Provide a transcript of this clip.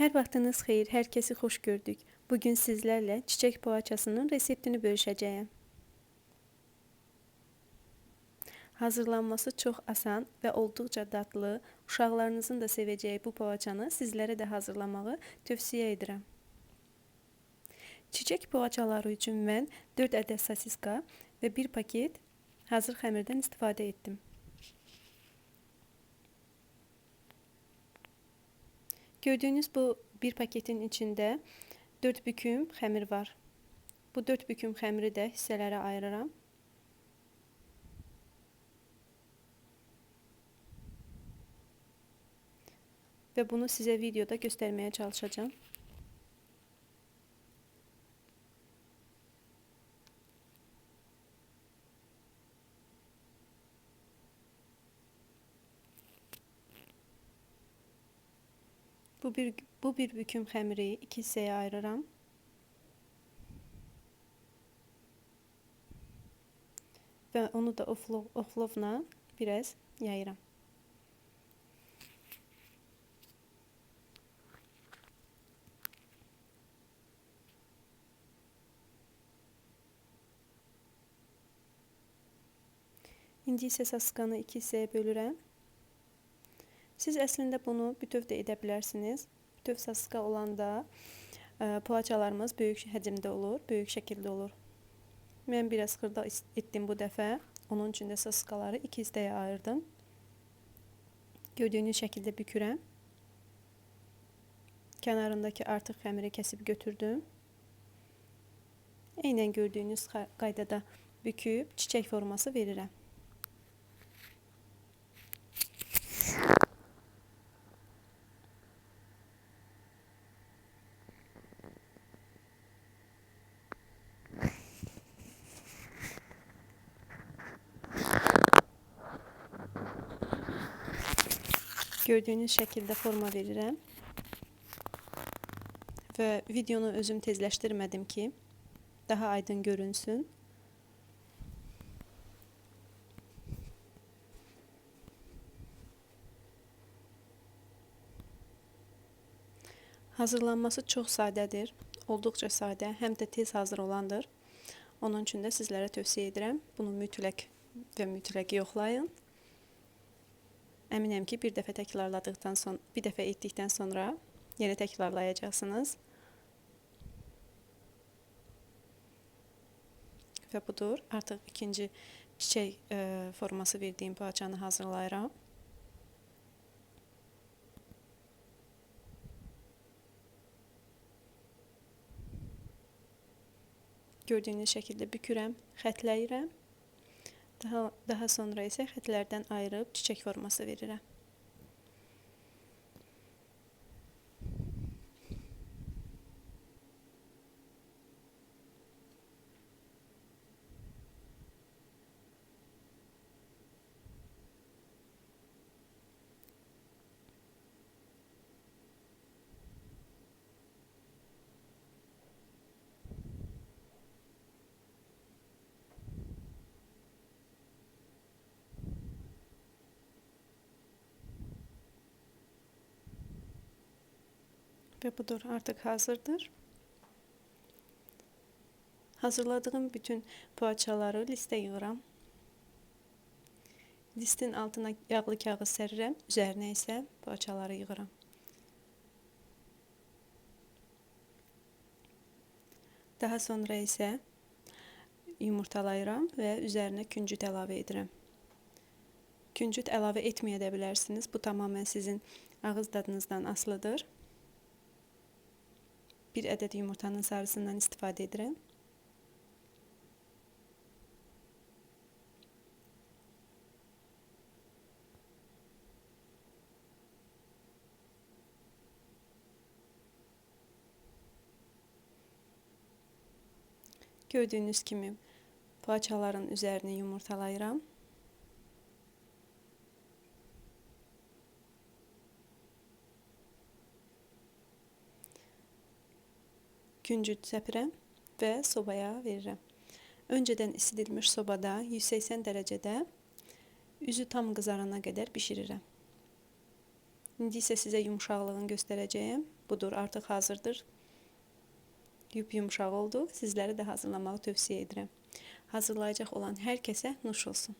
Hər vaxtınız xeyir, hər kəsi xoş gördük. Bugün sizlərlə çiçək poğaçasının reseptini bölüşəcəyəm. Hazırlanması çox asan və olduqca dadlı, uşaqlarınızın da sevəcəyi bu poğaçanı sizlərə də hazırlamağı tövsiyə edirəm. Çiçək poğaçaları üçün mən 4 ədəd sosiska və 1 paket hazır xəmirdən istifadə etdim. Gördüğünüz bu bir paketin içinde 4 büküm xəmir var. Bu 4 büküm xəmiri də hissələrə ayırıram. Və bunu sizə videoda göstərməyə çalışacağım. Bu bir bu bir büküm xəmiri iki hissəyə ayırıram. Və onu da oflov, oflovla biraz yayıram. İndi isə sasqanı iki hissəyə bölürəm. Siz əslində bunu bütöv də edə bilərsiniz. Bütöv saska olanda e, poğaçalarımız böyük həcmdə olur, böyük şəkildə olur. Mən biraz xırda etdim bu dəfə. Onun üçün də saskaları iki hissəyə ayırdım. Gördüyünüz şəkildə bükürəm. Kənarındakı artıq xəmiri kəsib götürdüm. Eynən gördüyünüz qaydada büküb çiçək forması verirəm. Gördüğünüz şekilde forma verirəm. ve videonu özüm tezləşdirmədim ki, daha aydın görünsün. Hazırlanması çox sadədir. Olduqca sadə, həm də tez hazır olandır. Onun üçün də sizlərə tövsiyə edirəm. Bunu mütləq və mütləq yoxlayın. Əminəm ki, bir dəfə təkrarladıqdan sonra, bir dəfə etdikdən sonra yenə təkrarlayacaqsınız. Və budur, artıq ikinci çiçək e, forması verdiyim poğaçanı hazırlayıram. Gördüyünüz şəkildə bükürəm, xətləyirəm. Daha, daha sonra isə xətlərdən ayırıb çiçək forması verirəm. Ve budur artık hazırdır. Hazırladığım bütün poğaçaları liste yığıram. Listin altına yağlı kağıt sərirəm, üzərinə isə poğaçaları yığıram. Daha sonra isə yumurtalayıram və üzərinə küncüt əlavə edirəm. Küncüt əlavə etməyə də bilərsiniz. Bu tamamen sizin ağız dadınızdan asılıdır. Bir adet yumurtanın sarısından istifade edirəm. Gördüğünüz kimi poğaçaların üzerine yumurtalayıram. Küncüt səpirəm və sobaya verirəm. Öncədən isidilmiş sobada 180 dərəcədə üzü tam qızarana qədər bişirirəm. İndi isə sizə yumşaqlığını göstərəcəyim. Budur, artıq hazırdır. Yup yumşaq oldu. Sizləri də hazırlamağı tövsiyə edirəm. Hazırlayacaq olan hər kəsə nuş olsun.